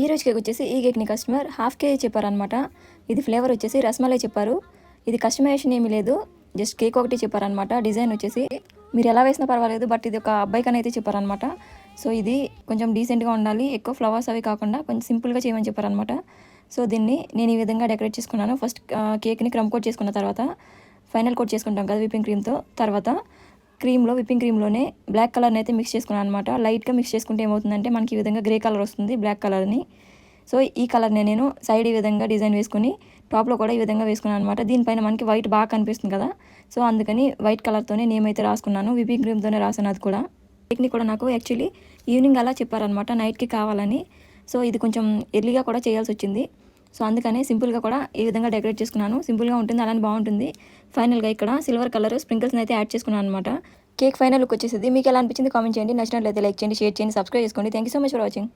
ఈ రోజు కేక్ వచ్చేసి ఈ కేక్ని కస్టమర్ హాఫ్ కేజీ చెప్పారనమాట ఇది ఫ్లేవర్ వచ్చేసి రస్మలై చెప్పారు. ఇది కస్టమైజేషన్ ఏమీ లేదు. జస్ట్ కేక్ ఒకటి చెప్పారనమాట డిజైన్ వచ్చేసి మీరు ఎలా వేసినా పర్వాలేదు బట్ ఇది ఒక అబ్బాయి కన్నా అయితే చెప్పారనమాట సో ఇది కొంచెం డీసెంట్గా ఉండాలి. ఎక్కువ ఫ్లవర్స్ అవి కాకుండా కొంచెం సింపుల్గా చేయమని చెప్పారనమాట సో దీన్ని నేను ఈ విధంగా డెకరేట్ చేసుకున్నాను. ఫస్ట్ కేక్ని క్రమ్ కోట్ చేసుకున్న తర్వాత ఫైనల్ కోట్ చేసుకుంటాం కదా విపింగ్ క్రీమ్తో. తర్వాత క్రీమ్లో విప్పింగ్ క్రీమ్లోనే బ్లాక్ కలర్ని అయితే మిక్స్ చేసుకున్నాను అనమాట లైట్గా మిక్స్ చేసుకుంటే ఏమవుతుందంటే మనకి ఈ విధంగా గ్రే కలర్ వస్తుంది బ్లాక్ కలర్ని. సో ఈ కలర్ని నేను సైడ్ ఈ విధంగా డిజైన్ వేసుకుని టాప్లో కూడా ఈ విధంగా వేసుకున్నాను అనమాట దీనిపైన మనకి వైట్ బాగా కనిపిస్తుంది కదా. సో అందుకని వైట్ కలర్తోనే నేమైతే అయితే రాసుకున్నాను విపింగ్ క్రీమ్తోనే రాసాను అది కూడా. టెక్ని కూడా నాకు యాక్చువల్లీ ఈవినింగ్ అలా చెప్పారనమాట నైట్కి కావాలని. సో ఇది కొంచెం ఎర్లీగా కూడా చేయాల్సి వచ్చింది. సో అందుకనే సింపుల్గా కూడా ఈ విధంగా డెకరేట్ చేసుకున్నాను. సింపుల్గా ఉంటుంది అలానే బాగుంటుంది. ఫైనల్గా ఇక్కడ సిల్వర్ కలర్ స్ప్రింకిల్స్ని అయితే యాడ్ చేసుకున్నాను అనమాట కేక్ ఫైనల్ లుక్ వచ్చేసింది. మీకు ఎలా అనిపించింది కామెంట్ చేయండి. నచ్చినట్లయితే లైక్ చేయండి షేర్ చేయండి సబ్స్క్రైబ్ చేసుకోండి. Thank you so much for watching